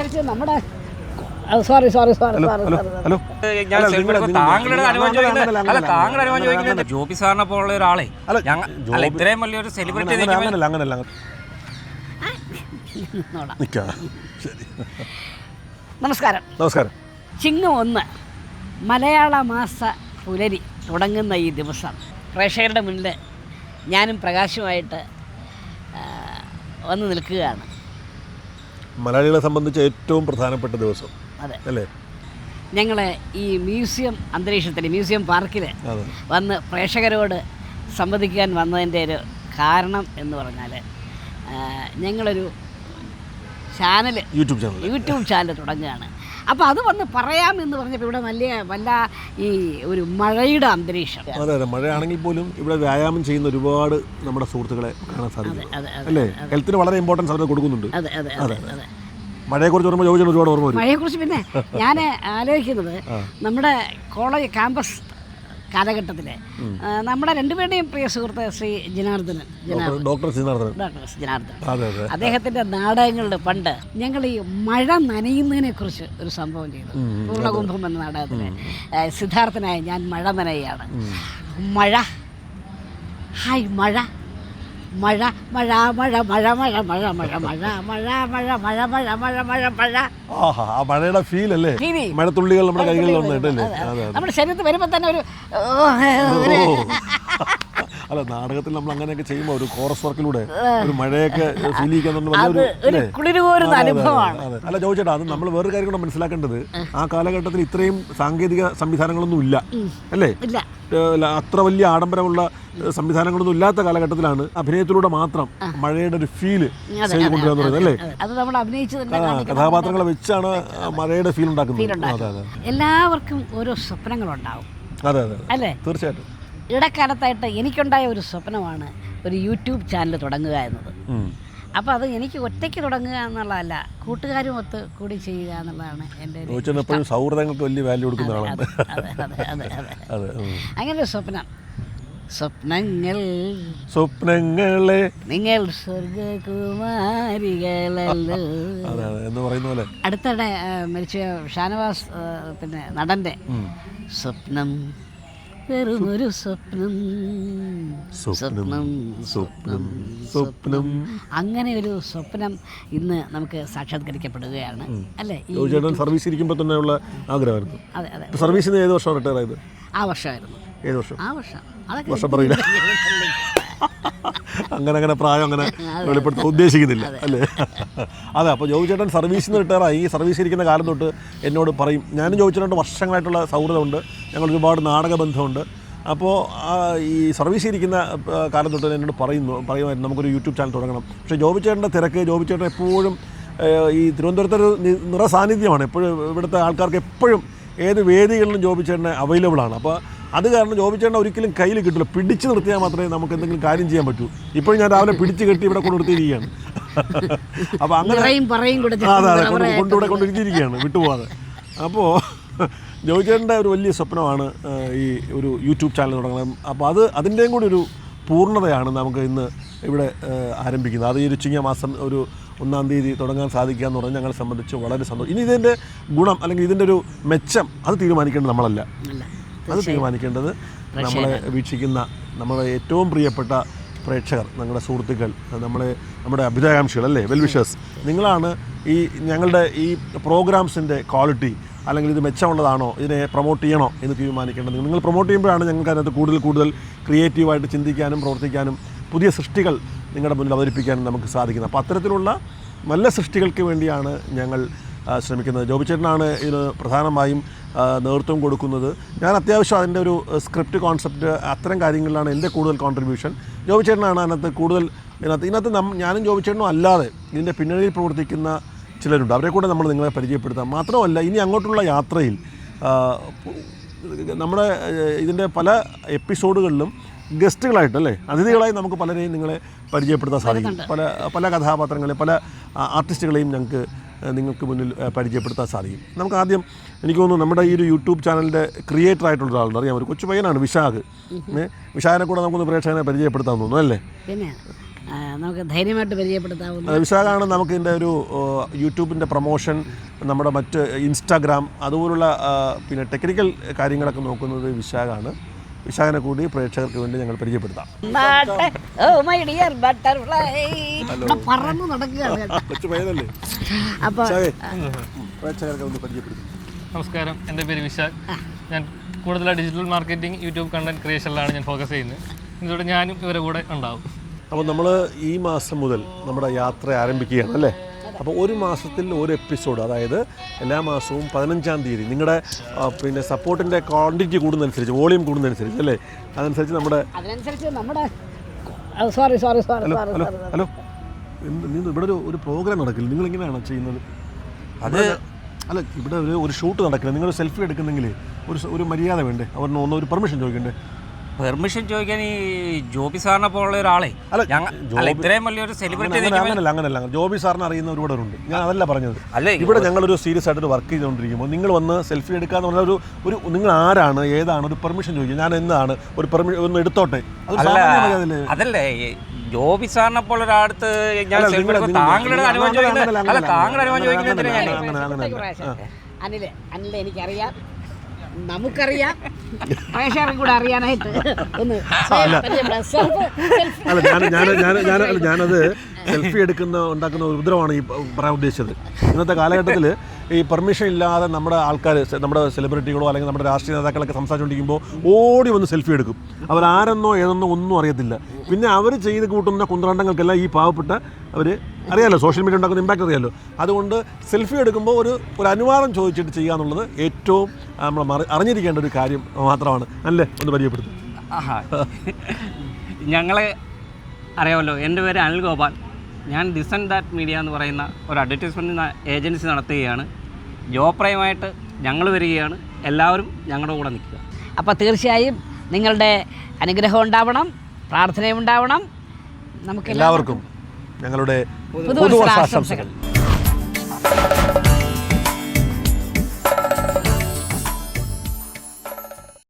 അനുസരിച്ച് നമ്മുടെ sorry sorry sorry hello sorry hello hello. ഞാൻ സെൽഫി താങ്കളുടെ അനുഭവം ചോദിക്കുന്നത് അല്ല, അല്ല താങ്കളുടെ അനുഭവം ചോദിക്കുന്നത് ജോബി സാറിനെ പോലുള്ള ഒരാളെ. അല്ല, ഞങ്ങ അല്ല ജോബി- ഇത്രയും വലിയൊരു സെലിബ്രിറ്റി അങ്ങനെ അങ്ങനല്ല അങ്ങനല്ല നോടാ. നിൽക്കാം ശരി. നമസ്കാരം. നമസ്കാരം. ചിങ്ങം ഒന്ന് മലയാള മാസ പുലരി തുടങ്ങുന്ന ഈ ദിവസം. പ്രേക്ഷകരുടെ മുന്നിൽ ഞാനും പ്രകാശുമായിട്ട് ആ, വന്ന് നിൽക്കുകയാണ്. മലയാളികളെ സംബന്ധിച്ച് ഏറ്റവും പ്രധാനപ്പെട്ട ദിവസം അതെ. അല്ലേ? ഞങ്ങൾ ഈ മ്യൂസിയം അന്തരീക്ഷത്തിൽ മ്യൂസിയം പാർക്കിൽ വന്ന് പ്രേക്ഷകരോട് സംവദിക്കാൻ വന്നതിന്റെ ഒരു കാരണം എന്ന് പറഞ്ഞാൽ ഞങ്ങളൊരു channel YouTube channel YouTube channel തുടങ്ങുകയാണ്. അപ്പോൾ അത് വന്ന് പറയാം എന്ന് പറഞ്ഞപ്പോൾ ഇവിടെ നല്ല വല്ല ഈ ഒരു മഴയുടെ അന്തരീക്ഷം. അതെ അതെ. മഴയാണെങ്കിൽ പോലും ഇവിടെ വ്യായാമം ചെയ്യുന്ന ഒരുപാട് നമ്മുടെ സുഹൃത്തുക്കളെ കാണാൻ സാധിക്കും. അല്ലേ? ഹെൽത്തിന് വളരെ ഇമ്പോർട്ടൻസ് അവർ കൊടുക്കുന്നുണ്ട്. അതെ അതെ അതെ അതെ. മഴയെക്കുറിച്ച് ഓർമ്മ ചോദിച്ചാൽ ഒരുപാട് ഓർമ്മ മഴയെക്കുറിച്ച് പിന്നെ ഞാൻ ആലോചിക്കുന്നത് നമ്മുടെ കോളേജ് ക്യാമ്പസ് കാലഘട്ടത്തിൽ നമ്മുടെ രണ്ടുപേരുടെയും പ്രിയ സുഹൃത്ത് ശ്രീ ജനാർദ്ദനൻ. ഡോക്ടർ ജനാർദ്ദനൻ. ഡോക്ടർ നാടകങ്ങളുടെ പണ്ട് ഞങ്ങൾ ഈ മഴ നനയുന്നതിനെ കുറിച്ച് ഒരു സംഭവം ചെയ്തു. പൂർണകുംഭം എന്ന നാടകത്തിന് സിദ്ധാർത്ഥനായ ഞാൻ മഴ നനയാണ് മഴ. ഹായ് മഴ. മഴ മഴ മഴ മഴ മഴ മഴ മഴ മഴ മഴ മഴ മഴ മഴ മഴ മഴ മഴ ആഹാ ആ മഴയുടെ ഫീൽ അല്ലേ മഴ മഴത്തുള്ളികൾ നമ്മുടെ കൈകളിൽ വന്നിട്ടല്ലേ നമ്മുടെ ശരീരത്തിൽ വരുമ്പോൾ തന്നെ ഒരു. അല്ല നാടകത്തിൽ നമ്മൾ അങ്ങനെയൊക്കെ ചെയ്യുമ്പോൾ ഒരു കോറസ് വർക്കിലൂടെ ഒരു മഴയൊക്കെ ഫീൽ ചെയ്യാൻ അനുഭവമാണ്. അല്ല ചോദിച്ചേട്ടാ അത് നമ്മൾ വേറൊരു കാര്യം കൂടെ മനസ്സിലാക്കേണ്ടത് ആ കാലഘട്ടത്തിൽ ഇത്രയും സാങ്കേതിക സംവിധാനങ്ങളൊന്നും ഇല്ല. അല്ലേ? അത്ര വലിയ ആഡംബരമുള്ള സംവിധാനങ്ങളൊന്നും ഇല്ലാത്ത കാലഘട്ടത്തിലാണ് അഭിനയത്തിലൂടെ മാത്രം മഴയുടെ ഒരു ഫീൽ ചെയ്ത് കൊണ്ടുവരാന്ന് പറയുന്നത് അല്ലേ? അത് നമ്മൾ അഭിനയിച്ച് തന്നെ കാണിക്കണം. കഥാപാത്രങ്ങളെ വെച്ചാണ് മഴയുടെ ഫീൽ ഉണ്ടാക്കുന്നത്. അതെ അതെ എല്ലാവർക്കും ഓരോ സ്വപ്നങ്ങളുണ്ടാവും. അതെ അതെ. അല്ലേ? തീർച്ചയായിട്ടും. ഇടക്കാലത്തായിട്ട് എനിക്കുണ്ടായ ഒരു സ്വപ്നമാണ് ഒരു യൂട്യൂബ് ചാനൽ തുടങ്ങുക എന്നത്. അപ്പം അപ്പോൾ അത് എനിക്ക് ഒറ്റയ്ക്ക് തുടങ്ങുക എന്നുള്ളതല്ല കൂട്ടുകാരും ഒത്ത് കൂടി ചെയ്യുക എന്നുള്ളതാണ് എന്റെ എപ്പോഴും സൗഹൃദങ്ങൾക്ക് വലിയ വാല്യൂ അങ്ങനെ ഒരു സ്വപ്നം. സ്വപ്നങ്ങൾ. സ്വപ്നങ്ങളെ. നിങ്ങൾ സ്വർഗകുമാരികളല്ലോ. എന്ന് പറയുന്ന പോലെ. അടുത്തിടെ മരിച്ച ഷാനവാസ് പിന്നെ നടന്റെ സ്വപ്നം. വെറുമൊരു സ്വപ്നം. സ്വപ്നം സ്വപ്നം സ്വപ്നം അങ്ങനെ ഒരു സ്വപ്നം ഇന്ന് നമുക്ക് സാക്ഷാത്കരിക്കപ്പെടുകയാണ്. അല്ലേ? സർവീസ് ഇരിക്കുമ്പോൾ തന്നെയുള്ള ആഗ്രഹമായിരുന്നു. അതെ അതെ. സർവീസിന് ഏത് വർഷം റിട്ടയർ ആയത്? ആ വർഷമായിരുന്നു. ഏത് വർഷം? ആ വർഷം. അതൊക്കെ വർഷം പറയില്ല. അങ്ങനെ അങ്ങനെ പ്രായം അങ്ങനെ വെളിപ്പെടുത്താൻ ഉദ്ദേശിക്കുന്നില്ല അല്ലേ? അതെ അപ്പോൾ ജോബി ചേട്ടൻ സർവീസിൽ നിന്ന് റിട്ടയറായി. ഈ സർവീസിൽ ഇരിക്കുന്ന കാലം തൊട്ട് എന്നോട് പറയും ഞാനും ജോബി ചേട്ടൻ വർഷങ്ങളായിട്ടുള്ള സൗഹൃദമുണ്ട്. ഞങ്ങൾ ഒരുപാട് നാടക ബന്ധമുണ്ട് അപ്പോൾ ഈ സർവീസ് ഇരിക്കുന്ന കാലം തൊട്ട് എന്നോട് പറയുന്നു പറയുമായിരുന്നു നമുക്കൊരു യൂട്യൂബ് ചാനൽ തുടങ്ങണം. പക്ഷേ ജോബി ചേട്ടന്റെ തിരക്ക് ജോബി ചേട്ടൻ എപ്പോഴും ഈ തിരുവനന്തപുരത്തെ ഒരു നിറ സാന്നിധ്യമാണ്. എപ്പോഴും ഇവിടുത്തെ ആൾക്കാർക്ക് എപ്പോഴും ഏത് വേദികളിലും ജോബി ചേട്ടൻ അവൈലബിൾ ആണ് അപ്പോൾ അത് കാരണം ജോബി ചേട്ടൻ ഒരിക്കലും കയ്യിൽ കിട്ടില്ല പിടിച്ചു നിർത്തിയാൽ മാത്രമേ നമുക്ക് എന്തെങ്കിലും കാര്യം ചെയ്യാൻ പറ്റൂ. ഇപ്പോൾ ഞാൻ രാവിലെ പിടിച്ച് കെട്ടി ഇവിടെ കൊണ്ട് നിർത്തിയിരിക്കുകയാണ് അപ്പോൾ അങ്ങനെ അതെ അതെ കൊണ്ട് കൊണ്ടിരിക്കുകയാണ് വിട്ടുപോകാതെ. അപ്പോൾ ജോയിച്ചേട്ടന്റെ ഒരു വലിയ സ്വപ്നമാണ് ഈ ഒരു യൂട്യൂബ് ചാനൽ തുടങ്ങണം. അപ്പോൾ അത് അതിന്റെയും കൂടി ഒരു പൂർണതയാണ് നമുക്ക് ഇന്ന് ഇവിടെ ആരംഭിക്കുന്നത്. അത് ഈ ഒരു ചിങ്ങ മാസം ഒരു ഒന്നാം തീയതി തുടങ്ങാൻ സാധിക്കുക എന്ന് പറഞ്ഞാൽ ഞങ്ങളെ സംബന്ധിച്ച് വളരെ സന്തോഷം. ഇനി ഇതിന്റെ ഗുണം അല്ലെങ്കിൽ ഇതിന്റെ ഒരു മെച്ചം അത് തീരുമാനിക്കേണ്ടത് നമ്മളല്ല. അത് തീരുമാനിക്കേണ്ടത് നമ്മളെ വീക്ഷിക്കുന്ന നമ്മുടെ ഏറ്റവും പ്രിയപ്പെട്ട പ്രേക്ഷകർ നമ്മുടെ സുഹൃത്തുക്കൾ നമ്മളെ നമ്മുടെ അഭിലാകാംക്ഷികൾ അല്ലേ? വെൽവിഷേഴ്സ് നിങ്ങളാണ് ഈ ഞങ്ങളുടെ ഈ പ്രോഗ്രാംസിന്റെ ക്വാളിറ്റി അല്ലെങ്കിൽ ഇത് മെച്ചമുള്ളതാണോ ഇതിനെ പ്രൊമോട്ട് ചെയ്യണോ എന്ന് തീരുമാനിക്കേണ്ടത് നിങ്ങൾ. പ്രൊമോട്ട് ചെയ്യുമ്പോഴാണ് ഞങ്ങൾക്ക് അതിനകത്ത് കൂടുതൽ കൂടുതൽ ക്രിയേറ്റീവായിട്ട് ചിന്തിക്കാനും പ്രവർത്തിക്കാനും പുതിയ സൃഷ്ടികൾ നിങ്ങളുടെ മുന്നിൽ അവതരിപ്പിക്കാനും നമുക്ക് സാധിക്കുന്നത്. അപ്പോൾ അത്തരത്തിലുള്ള നല്ല സൃഷ്ടികൾക്ക് വേണ്ടിയാണ് ഞങ്ങൾ ശ്രമിക്കുന്നത്. ജോബിച്ചേട്ടനാണ് ഇതിന് പ്രധാനമായും നേതൃത്വം കൊടുക്കുന്നത്. ഞാൻ അത്യാവശ്യം അതിന്റെ ഒരു സ്ക്രിപ്റ്റ് കോൺസെപ്റ്റ് അത്തരം കാര്യങ്ങളിലാണ് എന്റെ കൂടുതൽ കോൺട്രിബ്യൂഷൻ ജോബിച്ചേട്ടനാണ് അതിനകത്ത് കൂടുതൽ ഇതിനകത്ത് ഇതിനകത്ത് നം ഞാനും ജോബിച്ചേട്ടനും അല്ലാതെ ഇതിന്റെ പിന്നണിയിൽ പ്രവർത്തിക്കുന്ന ചിലരുണ്ട്. അവരെ കൂടെ നമ്മൾ നിങ്ങളെ പരിചയപ്പെടുത്താം. മാത്രമല്ല ഇനി അങ്ങോട്ടുള്ള യാത്രയിൽ നമ്മുടെ ഇതിന്റെ പല എപ്പിസോഡുകളിലും ഗസ്റ്റുകളായിട്ട് അല്ലേ അതിഥികളായി നമുക്ക് പലരെയും നിങ്ങളെ പരിചയപ്പെടുത്താൻ സാധിക്കും. പല പല കഥാപാത്രങ്ങളെ പല ആർട്ടിസ്റ്റുകളെയും ഞങ്ങൾക്ക് നിങ്ങൾക്ക് മുന്നിൽ പരിചയപ്പെടുത്താൻ സാധിക്കും. നമുക്ക് ആദ്യം എനിക്ക് തോന്നുന്നു നമ്മുടെ ഈ ഒരു യൂട്യൂബ് ചാനലിന്റെ ക്രിയേറ്റർ ആയിട്ടുള്ള ഒരാളുണ്ട്. അറിയാം ഒരു കൊച്ചു പയ്യനാണ് വിശാഖ്. വിശാഖിനെ കൂടെ നമുക്കൊന്ന് പ്രേക്ഷകനെ പരിചയപ്പെടുത്താൻ തോന്നുന്നു അല്ലേ? പിന്നെ നമുക്ക് ധൈര്യമായിട്ട് പരിചയപ്പെടുത്താവുന്ന വിശാഖാണ് നമുക്ക് ഇതിന്റെ ഒരു യൂട്യൂബിന്റെ പ്രൊമോഷൻ നമ്മുടെ മറ്റ് ഇൻസ്റ്റാഗ്രാം അതുപോലുള്ള പിന്നെ ടെക്നിക്കൽ കാര്യങ്ങളൊക്കെ നോക്കുന്നത് വിശാഖാണ്. വിശാഖനെ കൂടി പ്രേക്ഷകർക്ക് വേണ്ടി ഞങ്ങൾ പരിചയപ്പെടുത്താം. ഓ മൈ ഡിയർ ബട്ടർഫ്ലൈ പറന്ന് നടക്കുകയാണ് അപ്പൊ നമസ്കാരം. എന്റെ പേര് വിശാഖ് ഞാൻ കൂടുതലായി ഡിജിറ്റൽ മാർക്കറ്റിംഗ് യൂട്യൂബ് കണ്ടന്റ് ക്രിയേഷനിലാണ് ഞാൻ ഫോക്കസ് ചെയ്യുന്നത്. ഇതോടെ ഞാനും ഇവരെ കൂടെ ഉണ്ടാവും. അപ്പോൾ നമ്മൾ ഈ മാസം മുതൽ നമ്മുടെ യാത്ര ആരംഭിക്കുകയാണ് അല്ലേ? അപ്പോൾ ഒരു മാസത്തിൽ ഒരു എപ്പിസോഡ് അതായത് എല്ലാ മാസവും പതിനഞ്ചാം തീയതി നിങ്ങളുടെ പിന്നെ സപ്പോർട്ടിന്റെ ക്വാണ്ടിറ്റി കൂടുന്നതനുസരിച്ച് വോളിയം കൂടുന്നതനുസരിച്ച് അല്ലേ? അതനുസരിച്ച് നമ്മുടെ അതിനനുസരിച്ച് നമ്മുടെ sorry sorry sorry hello sorry hello hello. എന്ത് ഇവിടെ ഒരു ഒരു പ്രോഗ്രാം നടക്കില്ല? നിങ്ങൾ എങ്ങനെയാണ് ചെയ്യുന്നത്? അത് അല്ല ഇവിടെ ഒരു ഒരു ഷൂട്ട് നടക്കില്ല? നിങ്ങൾ സെൽഫി എടുക്കുന്നെങ്കിൽ ഒരു സ- ഒരു മര്യാദ വേണ്ടേ? അവർ ഒന്ന് ഒരു പെർമിഷൻ ചോദിക്കണ്ടേ? പെർമിഷൻ ചോദിക്കാൻ ഈ ജോബി സാറിനെ പോലുള്ള ഒരാളെ അല്ല, ഇത്രയും വലിയൊരു സെലിബ്രിറ്റി അങ്ങനെ അങ്ങനല്ല അങ്ങനല്ല ജോബി സാറിന് അറിയുന്ന ഒരുപാട് ഉണ്ട് ഞാൻ അതല്ല പറഞ്ഞത് അല്ല ഇവിടെ ഞങ്ങൾ ഒരു സീരിയസ് ആയിട്ട് വർക്ക് ചെയ്തുകൊണ്ടിരിക്കുമ്പോൾ നിങ്ങൾ വന്ന് സെൽഫി എടുക്കാന്ന് പറഞ്ഞാൽ ഒരു ഒരു നിങ്ങൾ ആരാണ് ഏതാണ് ഒരു പെർമിഷൻ ചോദിക്കുക ഞാൻ എന്താണ് ഒരു പെർമിഷൻ ഒന്ന് എടുത്തോട്ടെ? അതല്ലേ ജോബി സാറിനെ പോലെ ഒരാടുത്ത് ഞാൻ താങ്കളുടെ അനുഭവം ചോദിക്കുന്നത് അല്ല താങ്കളുടെ അനുഭവം. പ്രാവശ്യം. അനിൽ അനിൽ എനിക്കറിയാം നമുക്കറിയാം. പ്രേക്ഷകർക്കും കൂടെ അറിയാനായിട്ട്. ഒന്ന് അല്ല. ഞാൻ ഞാൻ ഞാൻ ഞാൻ ഞാനത് സെൽഫി എടുക്കുന്ന ഉണ്ടാക്കുന്ന ഉപദ്രവമാണ് ഈ പറയാൻ ഉദ്ദേശിച്ചത്. ഇന്നത്തെ കാലഘട്ടത്തിൽ ഈ പെർമിഷൻ ഇല്ലാതെ നമ്മുടെ ആൾക്കാർ നമ്മുടെ സെലിബ്രിറ്റികളോ അല്ലെങ്കിൽ നമ്മുടെ രാഷ്ട്രീയ നേതാക്കളൊക്കെ സംസാരിച്ചുകൊണ്ടിരിക്കുമ്പോൾ ഓടി വന്ന് സെൽഫി എടുക്കും. അവരാരെന്നോ ഏതെന്നോ ഒന്നും അറിയത്തില്ല. പിന്നെ അവർ ചെയ്ത് കൂട്ടുന്ന കുന്ത്രണ്ടങ്ങൾക്കെല്ലാം ഈ പാവപ്പെട്ട അവർ അറിയാമല്ലോ സോഷ്യൽ മീഡിയ ഉണ്ടാക്കുന്ന ഇമ്പാക്റ്റ് അറിയാമല്ലോ അതുകൊണ്ട് സെൽഫി എടുക്കുമ്പോൾ ഒരു ഒരു അനുവാദം ചോദിച്ചിട്ട് ചെയ്യുക എന്നുള്ളത് ഏറ്റവും നമ്മൾ അറിഞ്ഞിരിക്കേണ്ട ഒരു കാര്യം മാത്രമാണ്. അല്ലേ? ഒന്ന് പരിചയപ്പെടുത്തും. ഞങ്ങളെ അറിയാമല്ലോ. എന്റെ പേര് അനിൽ ഗോപാൽ ഞാൻ ഡിസൻ ദാറ്റ് മീഡിയ എന്ന് പറയുന്ന ഒരു അഡ്വർടൈസ്മെന്റ് ഏജൻസി നടത്തുകയാണ്. ജോപ്രയമായിട്ട് ഞങ്ങൾ വരികയാണ്. എല്ലാവരും ഞങ്ങളുടെ കൂടെ നിൽക്കുക. അപ്പോൾ തീർച്ചയായും നിങ്ങളുടെ അനുഗ്രഹം ഉണ്ടാവണം പ്രാർത്ഥനയും ഉണ്ടാവണം. നമുക്ക് എല്ലാവർക്കും ഞങ്ങളുടെ. പുതുവർഷാശംസകൾ.